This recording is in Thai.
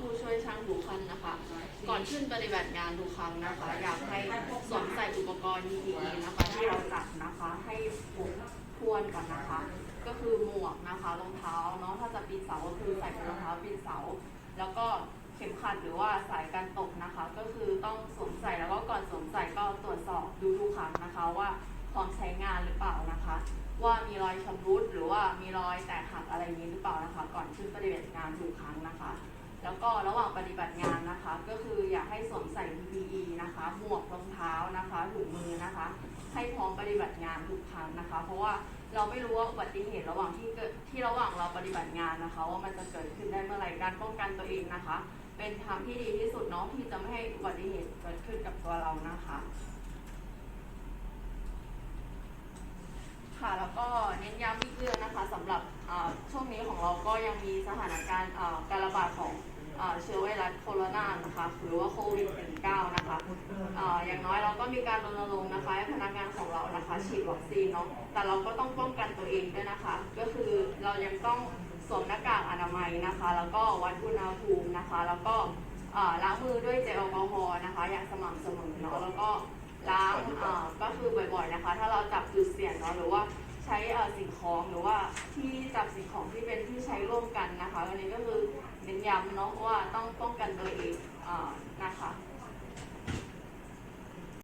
ผู้ช่วยช่างทุกท่านนะคะ ก่อนขึ้นปฏิบัติงานทุกครั้งนะคะ อยากให้สวมใส่อุปกรณ์ PPE นะคะที่เราจัดนะคะให้ครบถ้วนกันนะคะ ก็คือหมวกนะคะรองเท้าเนาะถ้าจะปีนเสาก็คือใส่รองเท้าปีนเสา แล้วก็เข็มขัดหรือว่าสายการตกนะคะ ก็คือต้องสวมใส่แล้วก็ก่อนสวมใส่ก็ตรวจสอบดูทุกครั้งนะคะว่าพร้อมใช้งานหรือเปล่านะคะ ว่ามีรอยชำรุดหรือว่ามีรอยแตกหักอะไรนี้หรือเปล่านะคะ ก่อนขึ้นปฏิบัติงานทุกครั้งนะคะ แล้วก็ระหว่างปฏิบัติงานนะคะ ก็คืออยากให้สวมใส่ PPE นะคะหมวกรองเท้านะคะถุงมือนะคะ ให้พร้อมปฏิบัติงานทุกครั้งนะคะ เพราะว่าเราไม่รู้ว่าอุบัติเหตุระหว่างที่เกิดที่ระหว่างเราปฏิบัติงานนะคะ ว่ามันจะเกิดขึ้นได้เมื่อไหร่การป้องกันตัวเองนะคะ เป็นทางที่ดีที่สุดเนาะที่จะไม่ให้อุบัติเหตุเกิดขึ้นกับตัวเรานะคะค่ะแล้วก็เน้นย้ำอีกเรื่องนะคะสำหรับช่วงนี้ของเราก็ยังมีสถานการณ์การระบาดของ เชื้อไวรัสโคโรนานะคะหรือว่าโควิด -19 นะคะอย่างน้อยเราก็มีการรณรงค์นะคะให้พนักงานของเรานะคะฉีดวัคซีนเนาะแต่เราก็ต้องป้องกันตัวเองด้วยนะคะ ก็คือเรายังต้องสวมหน้ากากอนามัยนะคะ แล้วก็วัดอุณหภูมินะคะ แล้วก็ล้างมือด้วยเจลแอลกอฮอล์นะคะ อย่างสม่ำเสมอเนาะแล้วก็ล้างก็คือบ่อยๆนะคะ ถ้าเราจับจุดเสี่ยงเนาะหรือว่า ใช้สิ่งของหรือว่าที่จับสิ่งของที่เป็นที่ใช้ร่วมกันนะคะอันนี้ก็คือเน้นย้ำเนาะว่าต้องป้องกันตัวเองอ่านะคะ